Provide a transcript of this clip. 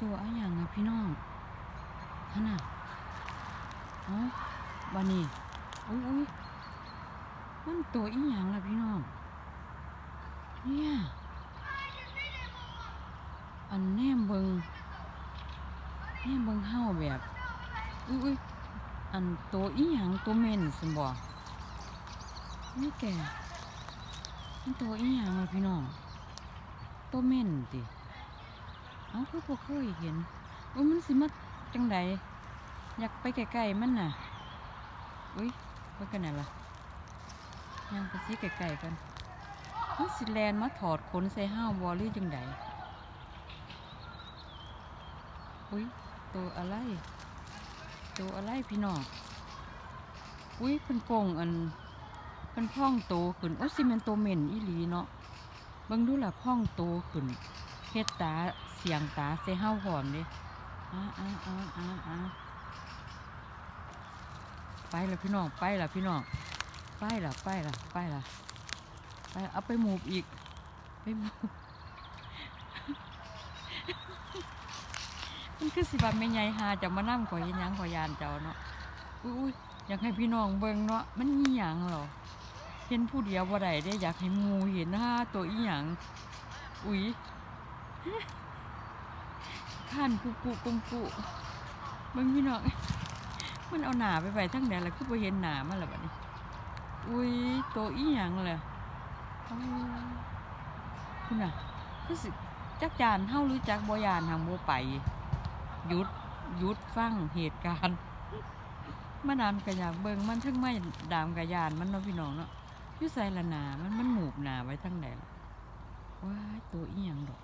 ตัวอะหยังอะพี่น้องฮะน่ะเอ้าบานี่อุ้ยอุ้ยมันตัวอีหยังล่ะพี่น้อง เนี่ย อันแนมเบิงแนมเบิงเฮาแบบอุ้ยอันตัวอีหยังตัวเม่นสิบ่นี่แกมันตัวอีหยังล่ะพี่น้อง ตัวเม่นติ เอาคือบ่เคยเห็นอุ้ยมันสิมาจังใดอยากไปใกลๆมันน่ะอุ้ยเบิ่งกันน่ะล่ะยังไปสิใกลๆกันมันสิแลนมาถอดขนใส่ห้าวบ่หรือจังใดอุ้ยตัวอะไร ตัวอะไรพี่น้องอุ้ยเพิ่นโกงอันเพิ่นพ่องโตขึ้นโอ้สิแม่นโตเหม็นอีหลีเนาะบิ่งดูล่ะพ่องโตขึ้น เฮ็ดตาเสียงตาใส่เฮาพร้อมด้อ้าอ้าอ้าอ้าอ้าไปละพี่น้องไปละพี่น้องไปละไปละไปละไปเอาไปหมูบอีกไปหมูบมันคือสิบันไม่ใหญ่หาจะมานั่งขอยเฮ็ดหยังขอยานเจ้าเนาะอุ้ยอยากให้พี่น้องเบิ่งเนาะมันอีหยังเหรอเห็นผู้เดียวบ่ได้เด้อยากให้หมูเห็นห้าตัวอีหยังอุ๊ย ข้านกุกุกุกุเบิ่งพี่น้องมันเอาหนาไปไว้ทั้งแดนล้วคือบ่เห็นหนามันและบัดนี้ อุ้ยโตอีหยังล่ะเอาคุณน่ะคือสิจักยานเฮาหรือจักบ่ยานทางบ่ไปหยุดหยุดฟังเหตุการณ์มาดามก็อยากเบิ่งมันทั้งไม่ดามกระยานมันเนาะพี่น้องเนาะอยู่ใส่ละหนามันมันหมูบหนาไว้ทั้งแดนว้าตัวอีหยังดอก